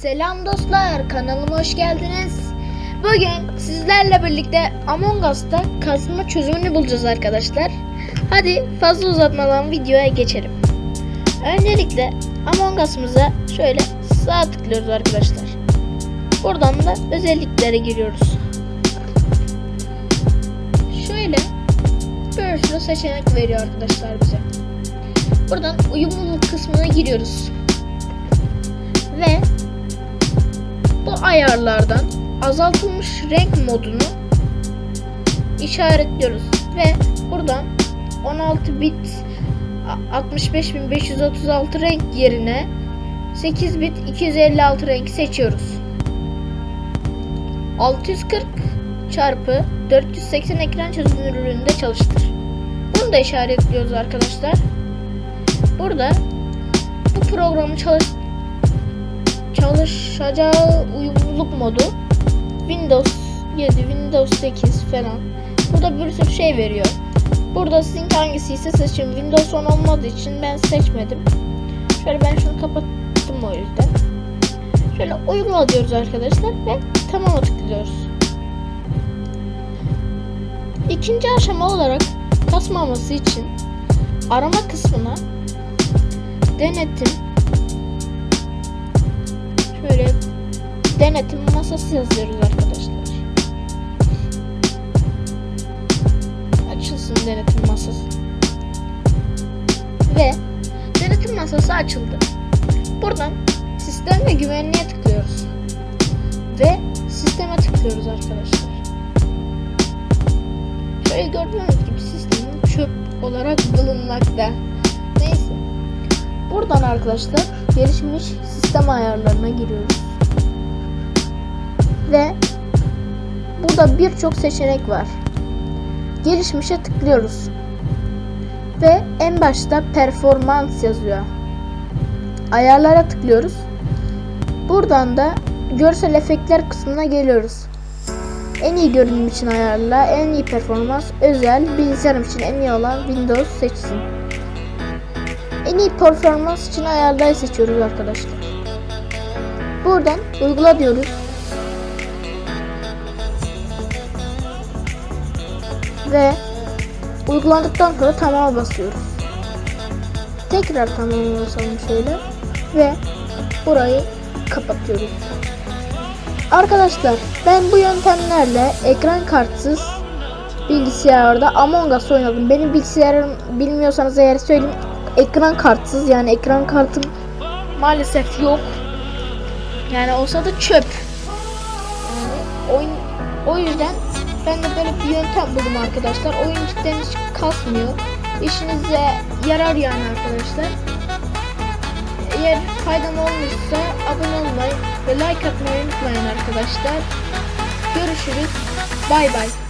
Selam dostlar, kanalıma hoş geldiniz. Bugün sizlerle birlikte Among Us'ta kasma çözümünü bulacağız arkadaşlar. Hadi fazla uzatmadan videoya geçelim. Öncelikle Among Us'ımıza şöyle sağ tıklıyoruz arkadaşlar. Buradan da özelliklere giriyoruz. Bir sürü seçenek veriyor arkadaşlar bize. Buradan uyumluluk kısmına giriyoruz. Ve bu ayarlardan azaltılmış renk modunu işaretliyoruz ve buradan 16 bit a- 65536 renk yerine 8 bit 256 renk seçiyoruz. 640 çarpı 480 ekran çözünürlüğünde çalıştır. Bunu da işaretliyoruz arkadaşlar. Burada bu programı çalış çalışacağı uyumluluk modu Windows 7, Windows 8 falan. Burada bir sürü şey veriyor. Burada sizin hangisi ise seçin. Windows 10 olmadığı için ben seçmedim. Şöyle ben şunu kapattım o yüzden. Şöyle uygula diyoruz arkadaşlar ve tamam'a tıklıyoruz. İkinci aşama olarak kasmaması için arama kısmına denetim Şöyle denetim masası yazıyoruz arkadaşlar. Açılsın denetim masası. Ve denetim masası açıldı. Buradan sistem ve güvenliğe tıklıyoruz. Ve sisteme tıklıyoruz arkadaşlar. Şöyle gördüğünüz gibi sistemin çöp olarak bulunmakta. Neyse. Buradan arkadaşlar gelişmiş sistem ayarlarına giriyoruz. Ve burada birçok seçenek var. Gelişmişe tıklıyoruz. Ve en başta performans yazıyor. Ayarlara tıklıyoruz. Buradan da görsel efektler kısmına geliyoruz. En iyi görünüm için ayarla, en iyi performans, özel, bilgisayarım için en iyi olan Windows seçsin. En iyi performans için ayarlayı seçiyoruz arkadaşlar. Buradan uygula diyoruz. Ve uygulandıktan sonra tamama basıyoruz. Tekrar tamama basalım şöyle. Ve burayı kapatıyoruz. Arkadaşlar ben bu yöntemlerle ekran kartsız bilgisayarda Among Us oynadım. Benim bilgisayarım bilmiyorsanız eğer söyleyeyim ekran kartsız yani ekran kartım maalesef yok. Yani olsa da çöp. Oyun, o yüzden ben de böyle bir yöntem buldum arkadaşlar. Oyun cidden hiç kasmıyor. İşinize yarar yani arkadaşlar. Eğer faydam olmuşsa abone olmayı ve like atmayı unutmayın arkadaşlar. Görüşürüz. Bay bay.